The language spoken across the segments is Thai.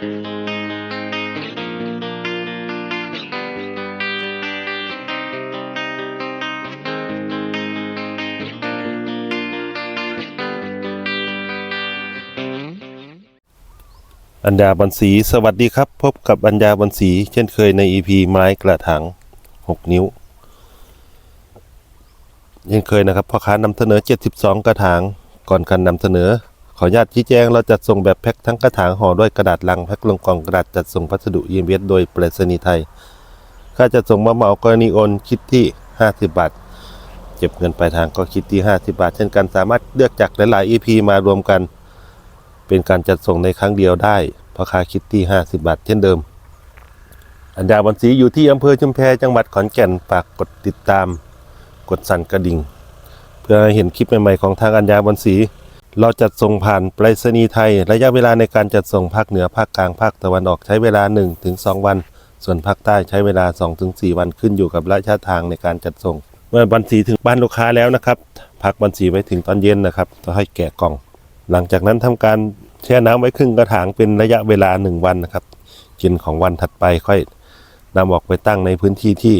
อัญญาบันสีสวัสดีครับ พบกับอัญญาบันสีเช่นเคยใน EP ไม้กระถาง6 นิ้วเช่นเคยนะครับพ่อค้านำเสนอ 72 กระถาง ก่อนการนำเสนอ ขออนุญาตชี้แจงเราจัดส่งแบบแพ็คทั้งกระถางห่อด้วยกระดาษลังแพ็คลงกล่องกระดาษจัดส่งพัสดุ EMS โดยไปรษณีย์ไทย ค่าจัดส่งมาเหมากรณีโอนคิดที่ 50 บาท เก็บเงินปลายทางก็คิดที่ 50 บาท เช่นกันสามารถเลือกจากหลายๆ EP มารวมกัน เป็นการจัดส่งในครั้งเดียวได้พราคาคิดที่ 50 บาท เช่นเดิม อันดาบันสีอยู่ที่อำเภอชุมแพจังหวัดขอนแก่นฝากกดติดตาม กดสั่นกระดิ่ง เพื่อเห็นคลิปใหม่ๆของทางอัญญาบันสี เราจัดส่งผ่านไปรษณีย์ไทย ระยะเวลาในการจัดส่งภาคเหนือภาคกลางภาคตะวันออกใช้เวลา 1-2 วัน ส่วนภาคใต้ใช้เวลา 2-4 วันขึ้นอยู่กับระยะทางในการจัดส่ง เมื่อบันสีถึงบ้านลูกค้าแล้วนะครับพักบันสีไว้ถึงตอนเย็นนะครับต้องให้แกะกล่อง หลังจากนั้นทำการแช่น้ำไว้ครึ่งกระถางเป็นระยะเวลาหนึ่งวันนะครับกินของวันถัดไปค่อยนำออกไปตั้งในพื้นที่ที่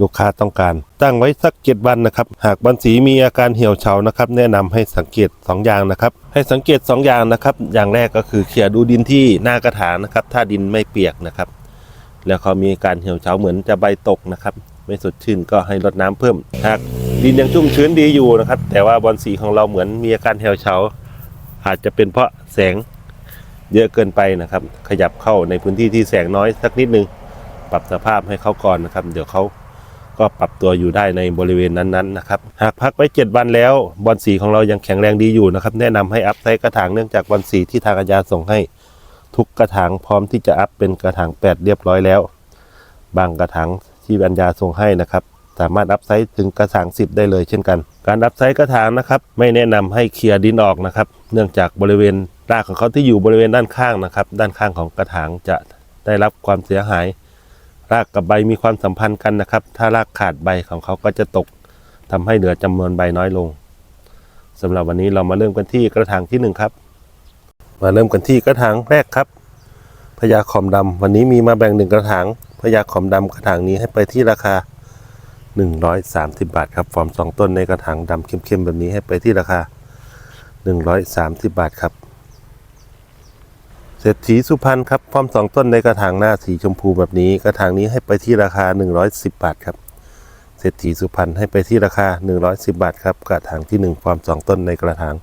ลูกค้าต้องการ ตั้งไว้สักเจ็ดวันนะครับ หากบันสีมีอาการเหี่ยวเฉานะครับ แนะนำให้สังเกตสองอย่างนะครับ ให้สังเกตสองอย่างนะครับ อย่างแรกก็คือเขี่ยดูดินที่หน้ากระถางนะครับ ถ้าดินไม่เปียกนะครับ แล้วเขามีอาการเหี่ยวเฉาเหมือนจะใบตกนะครับ ไม่สดชื่นก็ให้รดน้ำเพิ่ม หากดินยังชุ่มชื้นดีอยู่นะครับ แต่ว่าบอลสีของเราเหมือนมีอาการเหี่ยวเฉา อาจจะเป็นเพราะแสงเยอะเกินไปนะครับ ขยับเข้าในพื้นที่ที่แสงน้อยสักนิดนึง ปรับสภาพให้เขาก่อนนะครับ เดี๋ยวเขา ก็ปรับตัวอยู่ได้ในบริเวณนั้นๆนะครับหากพักไว้ 7 วันแล้วบอลสีของเรายังแข็งแรงดีอยู่นะครับแนะนำให้อัพไซส์กระถางเนื่องจากบอลสีที่ทางอาจารย์ส่งให้ ทุกกระถางพร้อมที่จะอัพเป็นกระถาง 8 เรียบร้อยแล้ว บางกระถางที่อัญญาส่งให้นะครับสามารถอัพไซส์ถึงกระถาง 10 ได้เลยเช่นกัน การอัพไซส์กระถางนะครับ ไม่แนะนำให้เคลียร์ดินออกนะครับ เนื่องจากบริเวณรากของเขาที่อยู่บริเวณด้านข้างนะครับ ด้านข้างของกระถางจะได้รับความเสียหาย รากกับใบมีความสัมพันธ์กันนะครับ ถ้ารากขาดใบของเขาก็จะตกทำให้เหลือจำนวนใบน้อยลงสำหรับวันนี้เรามาเริ่มกันที่กระถางที่หนึ่งครับ มาเริ่มกันที่กระถางแรกครับพญาขอมดำวันนี้มีมาแบ่งหนึ่งกระถางพญาขอมดำกระถางนี้ให้ไปที่ราคา 130 บาทครับฟอร์ม2ต้นในกระถางดำเข้มๆแบบนี้ให้ไปที่ราคา 130 บาทครับ ศรษฐีสุพรรณครับฟอร์ม2ต้นในกระถางหน้าสีชมพูแบบนี้ กระถางนี้ให้ไปที่ราคา 110 บาทครับเศรษฐีสุพรรณให้ไปที่ราคา 110 บาทครับ กระถางที่1ฟอร์ม2ต้นในกระถาง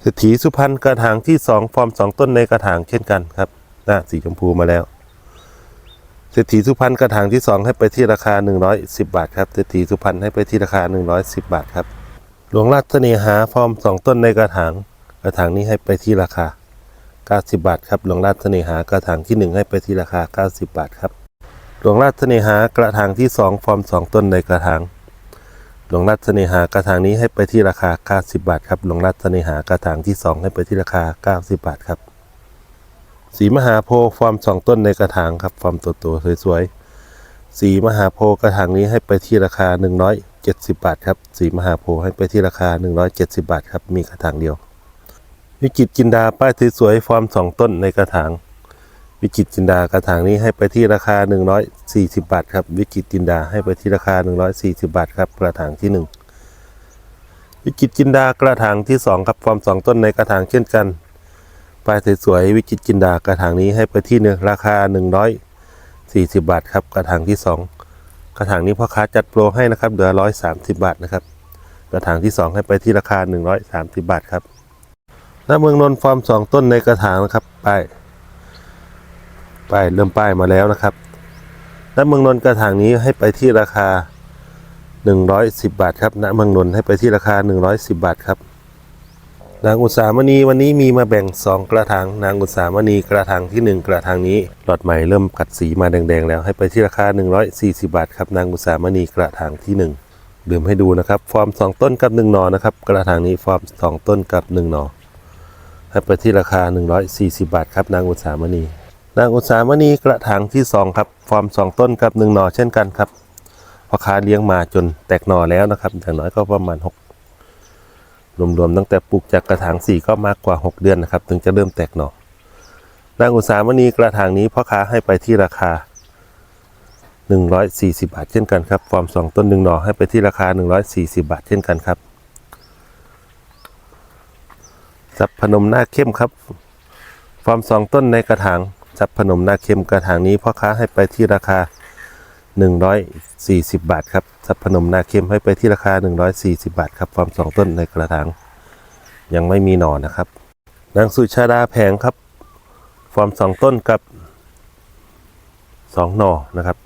เศรษฐีสุพรรณกระถางที่2ฟอร์ม2ต้นในกระถางเช่นกันครับหน้าสีชมพูมาแล้วเศรษฐีสุพรรณกระถางที่ 2 ให้ไปที่ราคา 110 บาทครับเศรษฐีสุพรรณให้ไปที่ราคา 110 บาทครับหลวงราชเสน่หาฟอร์ม2ต้นในกระถาง ระถางนี้ให้ไปที่ราคา 90 บาทครับหลวงราชเสน่หากระถางที่ 1 ให้ไปที่ราคา 90 บาทครับหลวงราชเสน่หากระถางที่ 2 ฟอร์ม 2 ต้นในกระถางหลวงราชเสน่หากระถางนี้ให้ไปที่ราคา 90 บาทครับหลวงราชเสน่หากระถางที่ 2 ให้ไปที่ราคา 90 บาทครับสีมหาโพฟอร์ม 2 ต้นในกระถางครับฟอร์มโตๆสวยๆสีมหาโพกระถางนี้ให้ไปที่ราคา 170 บาทครับสีมหาโพให้ไปที่ราคา 170 บาทครับมีกระถางเดียว วิจิตจินดาป้ายสวยๆฟอร์ม2ต้นในกระถาง วิจิตจินดากระถางนี้ให้ไปที่ราคา 140 บาทครับ วิจิตจินดาให้ไปที่ราคา 140 บาทครับกระถางที่ 1 วิจิตจินดากระถางที่ 2 ครับฟอร์ม2ต้นในกระถางเช่นกันป้ายสวยๆวิจิตจินดากระถางนี้ให้ไปที่เนี่ยราคา 140 บาทครับกระถางที่ 2 กระถางนี้พ่อค้าจัดโปรให้นะครับเหลือ 130 บาทนะครับกระถางที่ 2 ให้ไปที่ราคา 130 บาทครับ หน้าเมืองนนท์ฟอร์ม2ต้นในกระถางนะครับป้ายป้ายเริ่มป้ายมาแล้วนะครับณเมืองนนท์กระถางนี้ให้ไปที่ราคา 110 บาทครับณเมืองนนท์ให้ไปที่ราคา 110 บาทครับนางอุตสามณีวันนี้มีมาแบ่ง 2 กระถางนางอุตสามณีกระถางที่ 1 กระถางนี้หลอดใหม่เริ่มกัดสีมาแดงๆ แล้วให้ไปที่ราคา 140 บาทครับนางอุตสามณีกระถางที่ 1 ดื่มให้ดูนะครับ ฟอร์ม 2 ต้นกับ 1 หนอนะครับกระถางนี้ฟอร์ม 2 ต้นกับ 1 หนอ ให้ไปที่ราคา 140 บาทครับนางอุตสามณี นางอุตสามณีกระถางที่ 2 ครับ ฟอร์ม 2 ต้นกับ 1 หน่อเช่นกันครับพ่อค้าเลี้ยงมาจนแตกหน่อแล้วนะครับอย่างน้อยก็ประมาณ 6 รวมๆตั้งแต่ปลูกจากกระถางสี่ก็มากกว่า 6 เดือนนะครับ ถึงจะเริ่มแตกหน่อ นางอุตสามณีกระถางนี้พ่อค้าให้ไปที่ราคา 140 บาทเช่นกันครับ ฟอร์ม 2 ต้นหนึ่งหน่อให้ไปที่ราคา 140 บาทเช่นกันครับ จับพนมหน้าเข้มครับ ฟอร์ม2ต้นในกระถางจับพนมหน้าเข้มกระถางนี้พ่อค้าให้ไปที่ราคา 140 บาทครับจับพนมหน้าเข้มให้ไปที่ราคา 140 บาทครับฟอร์ม2ต้นในกระถางยังไม่มีหนอนนะครับ นางสุชาดาแผงครับ ฟอร์ม2ต้นกับ2หน่อนะครับ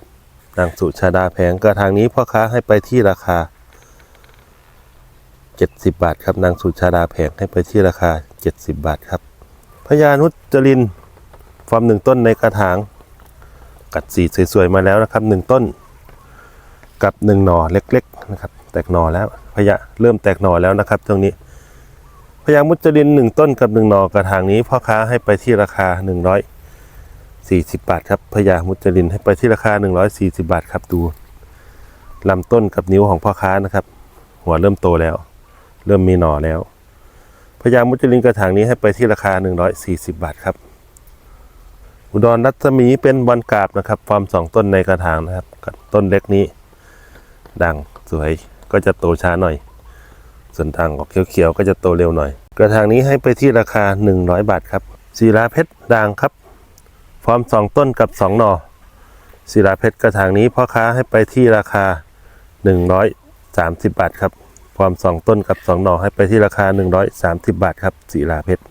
นางสุชาดาแผงกระถางนี้พ่อค้าให้ไปที่ราคา 70 บาทครับนางสุชาดาแผงให้ไปที่ราคา 70 บาทครับพญานุจรินฟอร์มหนึ่งต้นในกระถาง กัดสีสวยๆมาแล้วนะครับหนึ่งต้น กับหนึ่งหน่อเล็กๆนะครับแตกหน่อแล้วพญาเริ่มแตกหน่อแล้วนะครับตรงนี้พญามุจรินหนึ่งต้นกับหนึ่งหน่อกระถางนี้พ่อค้าให้ไปที่ราคา 140 บาทครับพญามุจรินให้ไปที่ราคา 140 บาทครับดูลำต้นกับนิ้วของพ่อค้านะครับ หัวเริ่มโตแล้ว เริ่มมีหน่อแล้วพญามุจลินกระถางนี้ให้ไปที่ราคา 140 บาทครับ อุดรรัศมีเป็นบอลกาบนะครับฟอร์มสองต้นในกระถางนะครับ ต้นเล็กนี้ ดังสวยก็จะโตช้าหน่อย ส่วนทางออกเขียวๆก็จะโตเร็วหน่อย กระถางนี้ให้ไปที่ราคา 100 บาทครับศิลาเพชรด่างครับฟอร์มสองต้นกับสองหน่อศิลาเพชรกระถางนี้พ่อค้าให้ไปที่ราคา 130 บาทครับ ฟอร์มสองต้นกับสองหน่อให้ไปที่ราคา 130 บาทครับสีลาเพชร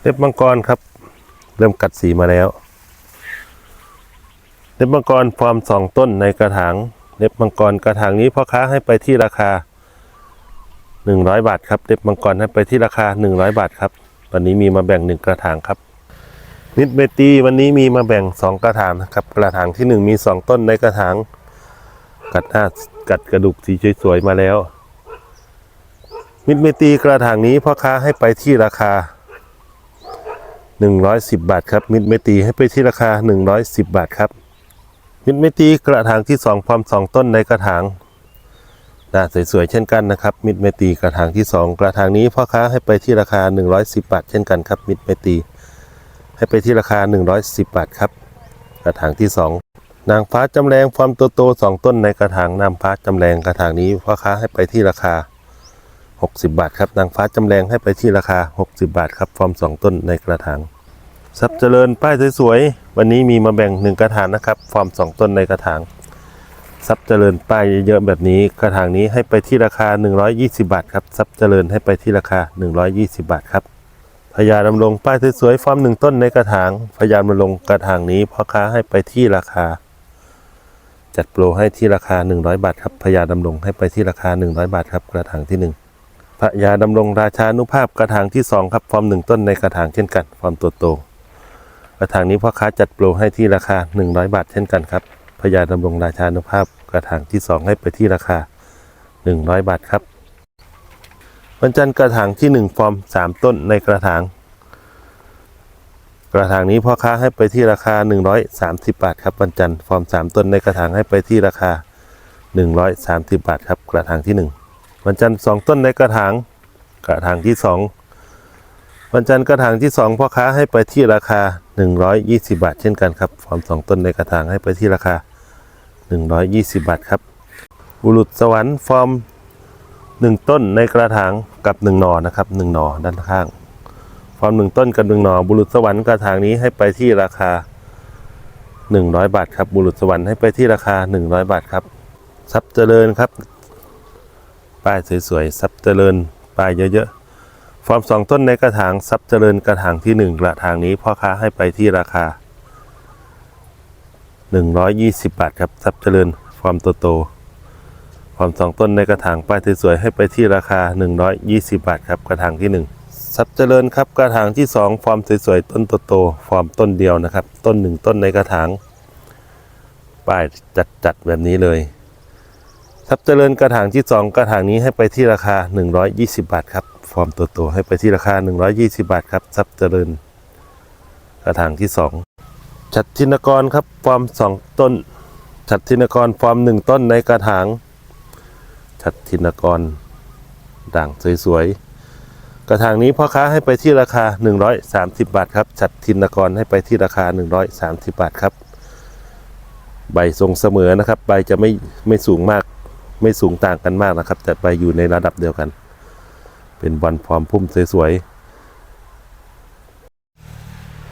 เล็บมังกรครับ เริ่มกัดสีมาแล้วเล็บมังกรฟอร์มสองต้นในกระถางเล็บมังกรกระถางนี้พ่อค้าให้ไปที่ราคา 100 บาทครับเล็บมังกรให้ไปที่ราคา 100 บาทครับ วันนี้มีมาแบ่งหนึ่งกระถางครับมิดเมตีวันนี้มีมาแบ่งสองกระถางนะครับ กระถางที่หนึ่งมีสองต้นในกระถาง กัดหน้ากัดกระดูกสีสวยๆมาแล้ว มิดเมตีกระถางนี้พ่อค้าให้ไปที่ราคา 110 บาทครับมิดเมตีให้ไปที่ราคา 110 บาทครับ มิดเมตีกระถางที่2พร้อม2ต้นในกระถางหน้าสวยๆเช่นกันนะครับ มิดเมตีกระถางที่ 2 กระถางนี้พ่อค้าให้ไปที่ราคา 110 บาท เช่นกันครับ มิดเมตีให้ไปที่ราคา 110 บาทครับ กระถางที่ 2 นางฟ้าจำแรงฟอร์มโตๆสองต้นในกระถางนางฟ้าจำแรงกระถางนี้พ่อค้าให้ไปที่ราคา 60 บาทครับนางฟ้าจำแรงให้ไปที่ราคา 60 บาทครับฟอร์ม 2 ต้นในกระถางทรัพย์เจริญป้ายสวยๆ วันนี้มีมาแบ่ง 1 กระถางนะครับ ฟอร์ม 2 ต้นในกระถางทรัพย์เจริญป้ายเยอะๆแบบนี้กระถางนี้ให้ไปที่ราคา 120 บาทครับทรัพย์เจริญให้ไปที่ราคา 120 บาทครับพญาดำรงป้ายสวยๆฟอร์ม1ต้นในกระถางพญาดำรงกระถางนี้พ่อค้าให้ไปที่ราคา จัดโปรให้ที่ราคา 100 บาทครับพญาดำรงให้ไปที่ราคา 100 บาทครับกระถางที่ 1 พระยาดำรงราชานุภาพกระถางที่2ครับฟอร์มหนึ่งต้นในกระถางเช่นกันฟอร์มตัวโตกระถางนี้พ่อค้าจัดโปรให้ที่ราคา 100 บาทเช่นกันครับพระยาดำรงราชานุภาพกระถางที่ 2 ให้ไปที่ราคา 100 บาทครับวันจันทร์กระถางที่ 1 ฟอร์ม 3 ต้นในกระถาง กระถางนี้พ่อค้าให้ไปที่ราคา 130 บาทครับวันจันทร์ฟอร์ม 3 ต้นในกระถางให้ไปที่ราคา 130 บาทครับกระถางที่ 1 วันจันทร์สองต้นในกระถางกระถางที่2วันจันทร์กระถางที่2พ่อค้าให้ไปที่ราคา 120 บาท เช่นกันครับฟอร์มสองต้นในกระถางให้ไปที่ราคา 120 บาทครับบุรุษสวรรค์ฟอร์ม 1 ต้นในกระถางกับ 1 หน่อนะครับ1หน่อด้านข้าง ฟอร์ม 1 ต้นกับ 1 หน่อบุรุษสวรรค์กระถางนี้ให้ไปที่ราคา 100 บาทครับบุรุษสวรรค์ให้ไปที่ราคา 100 บาทครับทรัพย์เจริญครับ ป้ายสวยๆซับเจริญป้ายเยอะๆฟอร์มสองต้นในกระถางซับเจริญกระถางที่หนึ่งกระถางนี้พ่อค้าให้ไปที่ราคา 120 บาทครับซับเจริญฟอร์มโตๆฟอร์มสองต้นในกระถางป้ายสวยๆให้ไปที่ราคา 120 บาทครับกระถางที่หนึ่งซับเจริญครับกระถางที่สองฟอร์มสวยๆต้นโตๆฟอร์มต้นเดียวนะครับ ต้นหนึ่งต้นในกระถางป้ายจัดๆแบบนี้เลย ทรัพย์เจริญกระถางที่ 2 กระถางนี้ให้ไปที่ราคา 120 บาทครับ ฟอร์มตัวโตให้ไปที่ราคา 120 บาทครับทรัพย์เจริญ กระถางที่2ชัดทินกรครับ ฟอร์ม 2 ต้นชัดทินกรฟอร์ม 1 ต้นในกระถางชัดทินกร ด่างสวยๆ กระถางนี้พ่อค้าให้ไปที่ราคา 130 บาทครับจัดทินกรให้ไปที่ราคา 130 บาทครับ ใบทรงเสมอนะครับ ใบจะไม่ไม่สูงมาก ไม่สูงต่างกันมากนะครับ แต่ใบอยู่ในระดับเดียวกัน เป็นบอลฟอร์มพุ่มสวยๆ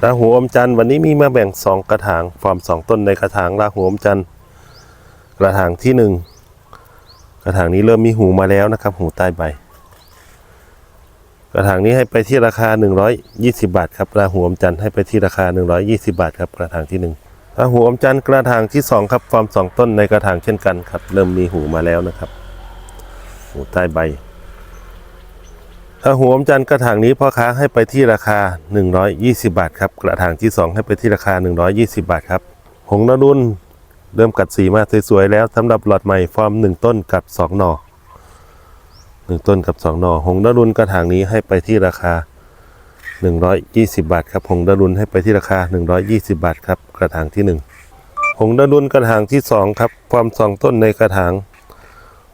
ราหูอมจันทร์วันนี้มีมาแบ่ง 2 กระถางฟอร์ม 2 ต้นในกระถางราหูอมจันทร์กระถางที่ 1 กระถางนี้เริ่มมีหูมาแล้วนะครับ หูใต้ใบกระถางนี้ให้ไปที่ราคา 120 บาทครับราหูอมจันทร์ให้ไปที่ราคา 120 บาทครับกระถางที่ 1 หูอมจันทร์กระถางที่ 2 ครับฟอร์ม2 ต้นในกระถางเช่นกันครับ เริ่มมีหูมาแล้วนะครับ หูใต้ใบราหูอมจันทร์กระถางนี้พ่อค้าให้ไปที่ราคา 120 บาทครับกระถางที่ 2 ให้ไปที่ราคา 120 บาทครับหงนรุนเริ่มกัดสีมาสวยๆแล้วสำหรับหลอดใหม่ฟอร์ม 1 ต้นกับ 2 หน่อหนึ่งต้นกับสองหน่อหงดารุนกระถางนี้ให้ไปที่ราคา 120 บาทครับหงดารุนให้ไปที่ราคา 120 บาทครับกระถางที่ 1 หงดารุนกระถางที่ 2 ครับฟอร์มสองต้นในกระถาง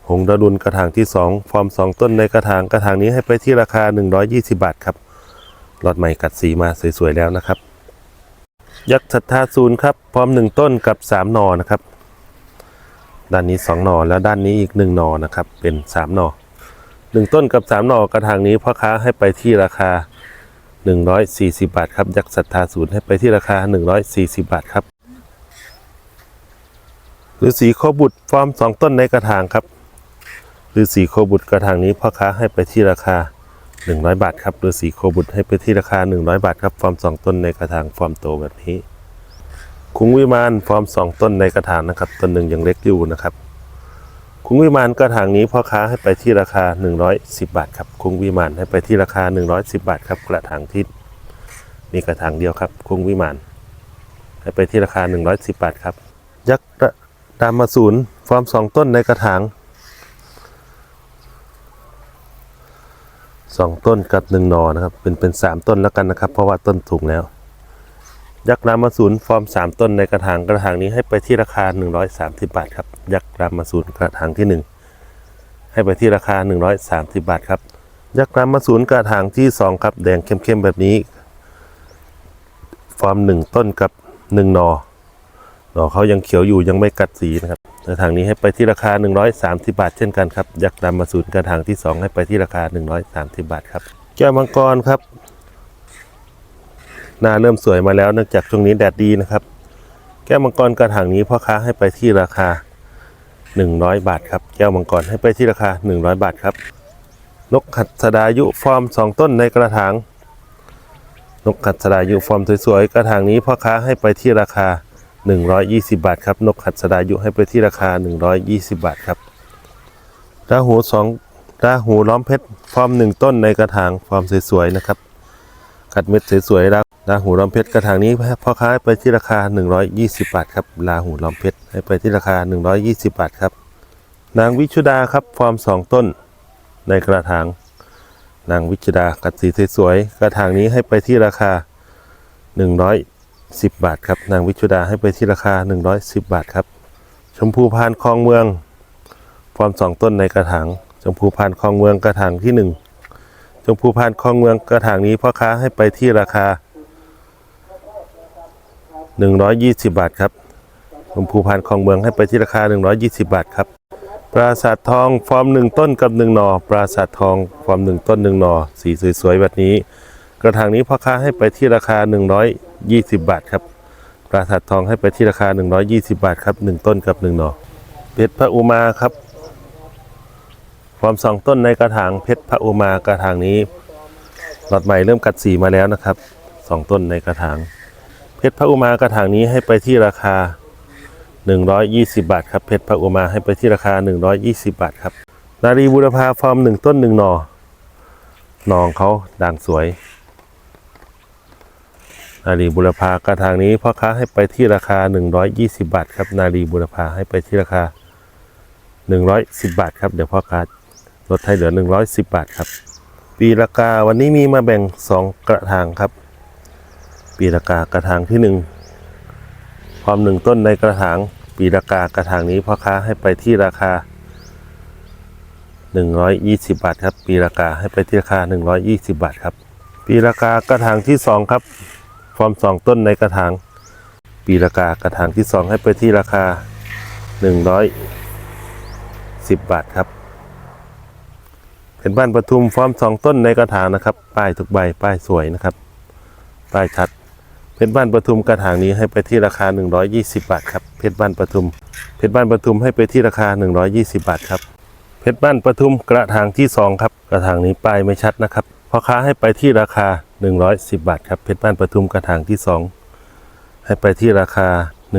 หงดารุนกระถางที่2ฟอร์มสองต้นในกระถางกระถางนี้ให้ไปที่ราคา 120 บาทครับหลอดใหม่กัดสีมาสวยๆแล้วนะครับ ยักษ์ศรัทธาศูนย์ครับ พร้อม 1 ต้นกับ 3 หนอนะครับ ด้านนี้ 2 หนอแล้วด้านนี้อีก 1 หน่อนะครับ เป็น 3 หนอหนึ่งต้นกับสามหนอกระถางนี้พ่อค้าให้ไปที่ราคา 140 บาทครับยักษ์ศรัทธาศูนย์ให้ไปที่ราคา 140 บาทครับฤาษีโคบุตรฟอร์มสองต้นในกระถางครับฤาษีโคบุตรกระถางนี้พ่อค้าให้ไปที่ราคา 100 บาทครับฤาษีโคบุตรให้ไปที่ราคา 100 บาทครับฟอร์มสองต้นในกระถางฟอร์มโตแบบนี้ คุ้งวิมานฟอร์มสองต้นในกระถางนะครับต้นหนึ่งยังเล็กอยู่นะครับ คุ้งวิมานกระถางนี้พ่อค้าให้ไปที่ราคา 110 บาทครับคุ้งวิมานให้ไปที่ราคา 110 บาทครับกระถางที่มีกระถางเดียวครับคุ้งวิมานให้ไปที่ราคา 110 บาทครับ ยักษ์ดามาศูนย์ฟอร์มสองต้นในกระถางสองต้นกับหนึ่งนอนะครับ เป็นเป็นสามต้นแล้วกันนะครับ เพราะว่าต้นถูกแล้ว ยักษ์รามาศูนย์ฟอร์ม 3 ต้นในกระถางกระถางนี้ให้ไปที่ราคา 130 บาทครับ ยักษ์รามาศูนย์กระถางที่ 1 ให้ไปที่ราคา 130 บาทครับ ยักษ์รามาศูนย์กระถางที่ 2 ครับ แดงเข้มๆแบบนี้ ฟอร์ม 1 ต้นกับ 1 หนอ หนอเขายังเขียวอยู่ยังไม่กัดสีนะครับกระถางนี้ให้ไปที่ราคา 130 บาท เช่นกันครับ ยักษ์รามาศูนย์กระถางที่ 2 ให้ไปที่ราคา 130 บาทครับ แก้วมังกรครับ หน้าเริ่มสวยมาแล้วเนื่องจากช่วงนี้แดดดีนะครับ แก้วมังกรกระถางนี้พ่อค้าให้ไปที่ราคา 100 บาทครับ แก้วมังกรให้ไปที่ราคา 100 บาทครับ นกขัดสดายุฟอร์ม 2 ต้นในกระถาง นกขัดสดายุฟอร์มสวยๆ กระถางนี้พ่อค้าให้ไปที่ราคา 120 บาทครับ นกขัดสดายุให้ไปที่ราคา 120 บาทครับราหูสองราหูล้อมเพชรฟอร์ม1ต้นในกระถางฟอร์มสวยๆนะครับ ขัดเม็ดสวยๆแล้วลาหูล้อมเพชรกระถางนี้พ่อค้าไปที่ราคา 120 บาทครับลาหูล้อมเพชรให้ไปที่ราคา 120 บาทครับ นางวิชุดาครับฟอร์ม 2 ต้น ในกระถางนางวิชุดากัดสีสวยๆกระถางนี้ให้ไปที่ราคา 110 บาทครับนางวิชุดาให้ไปที่ราคา 110 บาทครับ ชมพูพานคลองเมือง ฟอร์ม 2 ต้นในกระถางชมพูพานคลองเมืองกระถางที่ 1 ชมพูพานคลองเมืองกระถางนี้พ่อค้าให้ไปที่ราคา 120 บาทครับชมพูพานคลองเมืองให้ไปที่ราคา 120 บาทครับปราสาททองฟอร์ม1ต้นกับ1หนอปราสาททองฟอร์ม1ต้น1หนอสีสวยๆแบบนี้ กระถางนี้พ่อค้าให้ไปที่ราคา 120 บาทครับปราสาททองให้ไปที่ราคา 120 บาทครับ1ต้นกับ1หนอเพชรพระอุมาครับ ฟอร์มสองต้นในกระถางเพชรพระอุมากระถางนี้หลอดใหม่เริ่มกัดสีมาแล้วนะครับสองต้นในกระถาง เพชรพระอุมากระถางนี้ให้ไปที่ราคา 120 บาทครับเพชรพระอุมาให้ไปที่ราคา 120 บาทครับนารีบุรพาฟอร์มหนึ่งต้นหนึ่งหนอหนองเขาด่างสวยนารีบุรพากระถางนี้พ่อค้าให้ไปที่ราคา 120 บาทครับ นารีบุรพาให้ไปที่ราคา 110 บาทครับ เดี๋ยวพ่อค้า ลดให้เหลือ 110 บาทครับ ปีละกาวันนี้มีมาแบ่ง 2 กระถางครับ ปีละกากระถางที่ 1 ความหนึ่งต้นในกระถาง ปีละกากระถางนี้พ่อค้าให้ไปที่ราคา 120 บาทครับ ปีราคาให้ไปที่ราคา 120 บาทครับ ปีราคากระถางที่สองครับ ฟอร์มสองต้นในกระถาง ปีราคากระถางที่สองให้ไปที่ราคา 110 บาทครับ เป็นบ้านปทุมฟอร์มสองต้นในกระถางนะครับ ป้ายทุกใบป้ายสวยนะครับ ป้ายชัด เพชรบ้านปทุมกระถางนี้ให้ไปที่ราคา 120 บาทครับ เพชรบ้านปทุม เพชรบ้านปทุมให้ไปที่ราคา 120 บาทครับ เพชรบ้านปทุมกระถางที่สองครับ กระถางนี้ป้ายไม่ชัดนะครับพ่อค้าให้ไปที่ราคา 110 บาทครับ เพชรบ้านปทุมกระถางที่สองให้ไปที่ราคา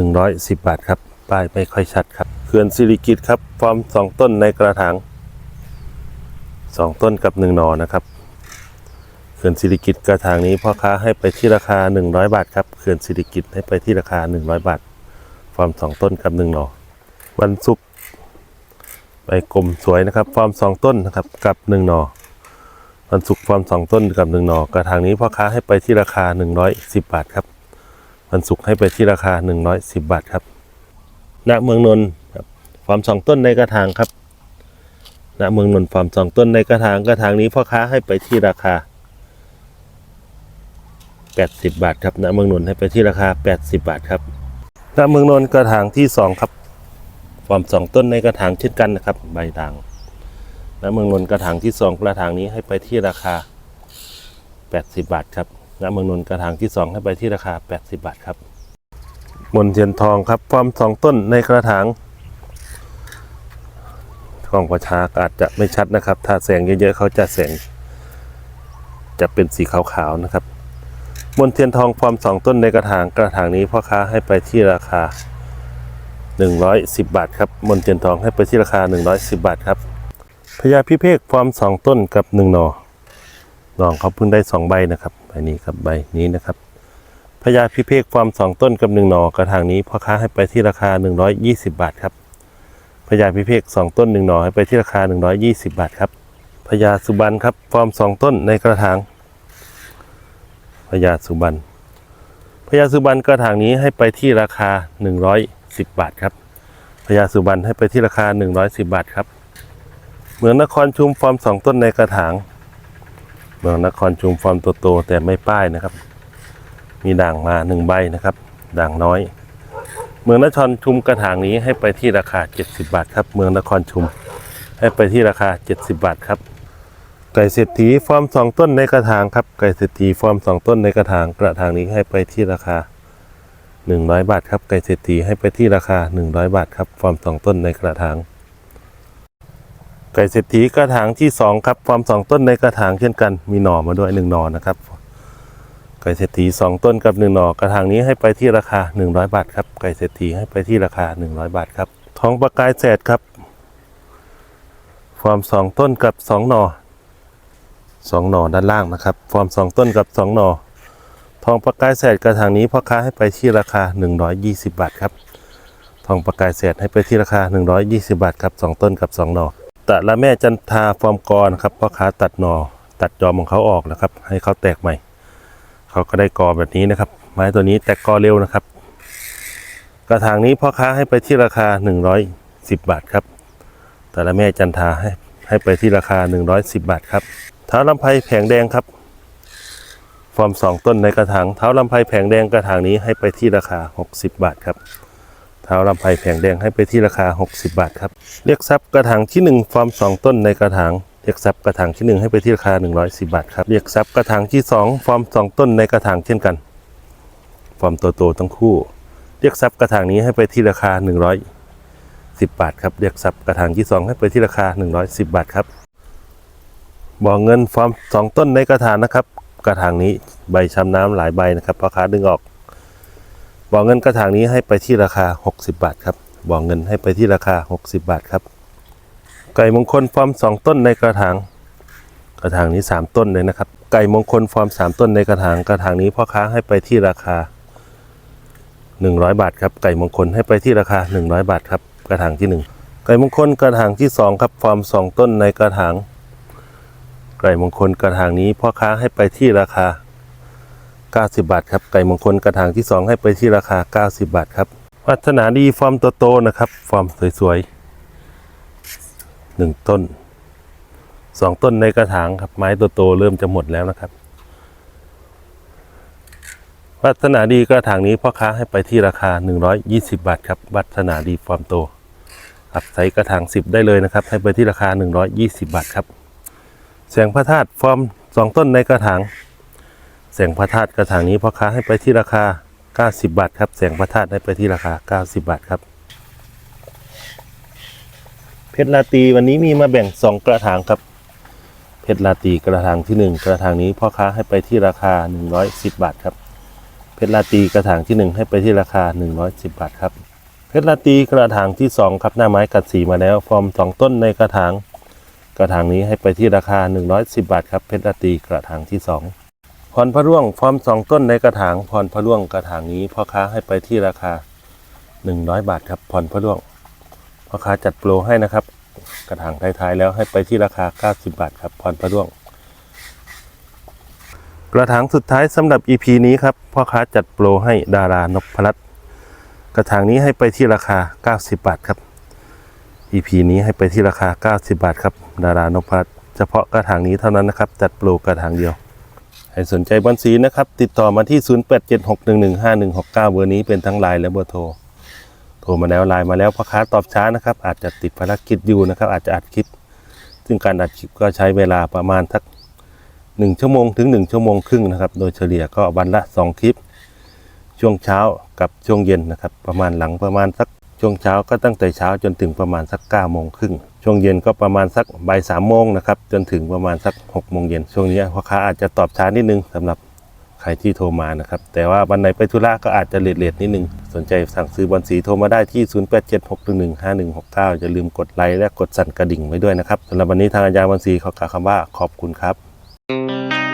110 บาทครับ ป้ายไม่ค่อยชัดครับ เขื่อนสิริกิตครับ ฟอร์มสองต้นในกระถาง สองต้นกับหนึ่งหนอนะครับเขื่อนสิริกิตกระถางนี้พ่อค้าให้ไปที่ราคา 100 บาทครับเขื่อนสิริกิตให้ไปที่ราคา 100 บาทฟอร์มสองต้นกับหนึ่งหนอวันศุกร์ใบกลมสวยนะครับฟอร์มสองต้นนะครับกับหนึ่งหนอวันศุกร์ฟอร์มสองต้นกับหนึ่งหนอกระถางนี้พ่อค้าให้ไปที่ราคา 110 บาทครับวันศุกร์ให้ไปที่ราคา 110 บาทครับณเมืองนนท์ครับฟอร์มสองต้นในกระถางครับ ณเมืองนนท์ฟอร์มสองต้นในกระถางกระถางนี้พ่อค้าให้ไปที่ราคา 80 บาทครับณเมืองนนท์ให้ไปที่ราคา 80 บาทครับณเมืองนนท์กระถางที่สองครับฟอร์มสองต้นในกระถางเช่นกันนะครับใบด่างณเมืองนนท์กระถางที่สองกระถางนี้ให้ไปที่ราคา 80 บาทครับณเมืองนนท์กระถางที่สองให้ไปที่ราคา 80 บาทครับมนเทียนทองครับฟอร์มสองต้นในกระถาง กล้องประชาอาจจะไม่ชัดนะครับ ถ้าแสงเยอะๆเขาจะแสง จะเป็นสีขาวๆนะครับมนเทียนทองฟอร์มสองต้นในกระถางกระถางนี้พ่อค้าให้ไปที่ราคา 110 บาทครับมนเทียนทองให้ไปที่ราคา 110 บาทครับพญาพิเภกฟอร์มสองต้นกับหนึ่งหนอน้องเขาเพิ่งได้สองใบนะครับใบนี้ครับใบนี้นะครับพญาพิเภกฟอร์มสองต้นกับหนึ่งหนอกระถางนี้พ่อค้าให้ไปที่ราคา 120 บาทครับ พญาพิเภกสองต้นหนึ่งหนอให้ไปที่ราคา 120 บาทครับพญาสุบรรณครับ ฟอร์มสองต้นในกระถางพญาสุบรรณพญาสุบรรณกระถางนี้ให้ไปที่ราคา 110 บาทครับพญาสุบรรณให้ไปที่ราคา 110 บาทครับเมืองนครชุมฟอร์มสองต้นในกระถางเมืองนครชุมฟอร์มโตๆแต่ไม่ป้ายนะครับ มีด่างมาหนึ่งใบนะครับ ด่างน้อย เมืองนครชุมกระถางนี้ให้ไปที่ราคา 70 บาทครับ เมืองนครชุม ให้ไปที่ราคา 70 บาทครับไก่เศรษฐีฟอร์มสองต้นในกระถางครับไก่เศรษฐีฟอร์มสองต้นในกระถางกระถางนี้ให้ไปที่ราคา 100 บาทครับไก่เศรษฐีให้ไปที่ราคา 100 บาทครับฟอร์มสองต้นในกระถางไก่เศรษฐีกระถางที่สองครับฟอร์มสองต้นในกระถางเช่นกันมีหน่อมาด้วยหนึ่งหน่อนะครับ ไก่เศรษฐีสองต้นกับหนึ่งหน่อกระถางนี้ให้ไปที่ราคา 100 บาทครับ ไก่เศรษฐีให้ไปที่ราคา 100 บาทครับทองประกายแสดครับ ฟอร์มสองต้นกับสองหน่อสองหน่อด้านล่างนะครับ ฟอร์มสองต้นกับสองหน่อ ทองประกายแสดกระถางนี้พ่อค้าให้ไปที่ราคา 120 บาทครับ ทองประกายแสดให้ไปที่ราคา 120 บาทครับสองต้นกับสองหน่อตะละแม่จันทาฟอร์มกรครับพ่อค้าตัดหนอตัดจอมของเขาออกนะครับ ให้เขาแตกใหม่ เขาก็ได้กอแบบนี้นะครับ ไม้ตัวนี้แตกกอเร็วนะครับ กระถางนี้พ่อค้าให้ไปที่ราคา 110 บาทครับ แตะละแม่จันทาให้ให้ไปที่ราคา 110 บาทครับเท้าลำไพแผงแดงครับ ฟอร์มสองต้นในกระถางเท้าลำไพแผงแดงกระถางนี้ให้ไปที่ราคา 60 บาทครับเท้าลำไพแผงแดงให้ไปที่ราคา 60 บาทครับเรียกทรัพย์กระถางที่ 1 ฟอร์ม 2 ต้นในกระถาง เรียกทรัพย์กระถางที่ 1 ให้ไปที่ราคา 110 บาทครับ เรียกทรัพย์กระถางที่ 2 ฟอร์ม 2 ต้นในกระถางเช่นกัน ฟอร์มโตทั้งคู่ เรียกทรัพย์กระถางนี้ให้ไปที่ราคา 110 บาทครับ เรียกทรัพย์กระถางที่ 2 ให้ไปที่ราคา 110 บาทครับ บ่อเงินฟอร์ม 2 ต้นในกระถางนะครับ กระถางนี้ใบช้ำน้ำหลายใบนะครับพ่อค้าดึงออก บ่อเงินกระถางนี้ให้ไปที่ราคา 60 บาทครับ บ่อเงินให้ไปที่ราคา 60 บาทครับ ไก่มงคลฟอร์ม2ต้นในกระถาง กระถางนี้3ต้นเลยนะครับ ไก่มงคลฟอร์ม3ต้นในกระถาง กระถางนี้พ่อค้าให้ไปที่ราคา100บาทครับ ไก่มงคลให้ไปที่ราคา100บาทครับ กระถางที่1ไก่มงคลกระถางที่2ครับ ฟอร์ม2ต้นในกระถาง ไก่มงคลกระถางนี้พ่อค้าให้ไปที่ราคา90 บาทครับไก่มงคลกระถางที่ 2 ให้ไปที่ราคา 90 บาทครับวัฒนาดีฟอร์มโตนะครับ ฟอร์มสวยๆ หนึ่งต้นสองต้นในกระถางครับ ไม้โตๆเริ่มจะหมดแล้วนะครับวัฒนาดีกระถางนี้พ่อค้าให้ไปที่ราคา 120 บาทครับวัฒนาดีฟอร์มโตครับใส่กระถาง 10 ได้เลยนะครับ ให้ไปที่ราคา 120 บาทครับ แสงพระธาตุฟอร์มสองต้นในกระถาง แสงพระธาตุกระถางนี้พ่อค้าให้ไปที่ราคา 90 บาทครับ แสงพระธาตุให้ไปที่ราคา 90 บาทครับ เพชรลาตีวันนี้มีมาแบ่ง 2 กระถางครับ เพชรลาตีกระถางที่ 1 กระถางนี้พ่อค้าให้ไปที่ราคา 110 บาทครับ เพชรลาตีกระถางที่ 1 ให้ไปที่ราคา 110 บาทครับ เพชรลาตีกระถางที่ 2 ครับหน้าไม้กัดสีมาแล้ว ฟอร์ม 2 ต้นในกระถาง กระถางนี้ให้ไปที่ราคา 110 บาทครับ เพชรลาตีกระถางที่ 2 พรพระร่วง ฟอร์ม 2 ต้นในกระถาง พรพระร่วงกระถางนี้พ่อค้าให้ไปที่ราคา 100 บาทครับ พรพระร่วง พ่อค้าจัดโปรให้นะครับ กระถางท้ายๆแล้วให้ไปที่ราคา 90 บาทครับพรพระร่วง กระถางสุดท้ายสำหรับ EP นี้ครับพ่อค้าจัดโปรให้ดารานพรัตน์กระถางนี้ให้ไปที่ราคา 90 บาทครับ EP นี้ให้ไปที่ราคา 90 บาทครับ ดารานพรัตน์เฉพาะกระถางนี้เท่านั้นนะครับ จัดโปรกระถางเดียวให้สนใจบอลสีนะครับ ติดต่อมาที่ 0876115169 เบอร์นี้เป็นทั้งไลน์และเบอร์โทร ทรมาแล้วไลน์มาแล้วพ่อค้าตอบช้านะครับ อาจจะติดภารกิจอยู่นะครับ อาจจะอัดคลิป ซึ่งการอัดคลิปก็ใช้เวลาประมาณสักหนึ่งชั่วโมงถึงหนึ่งชั่วโมงครึ่งนะครับ โดยเฉลี่ยก็วันละสองคลิป ช่วงเช้ากับช่วงเย็นนะครับ ประมาณหลังประมาณสักช่วงเช้าก็ตั้งแต่เช้าจนถึงประมาณสัก9ก้าโมงครึ่งช่วงเย็นก็ประมาณสักบ่ายสามโมงนะครับจนถึงประมาณสัก6กโมงเย็นช่วงนี้พ่อค้าอาจจะตอบช้านิดนึงสำหรับ ใครที่โทรมานะครับ แต่ว่าวันไหนไปธุระก็อาจจะเลทๆนิดนึง สนใจสั่งซื้อบอลสีโทรมาได้ที่ 0876115169 อย่าลืมกดไลค์และกดสั่นกระดิ่งไว้ด้วยนะครับสำหรับวันนี้ทางอาจารย์บอลสีขอกล่าวคำว่าขอบคุณครับ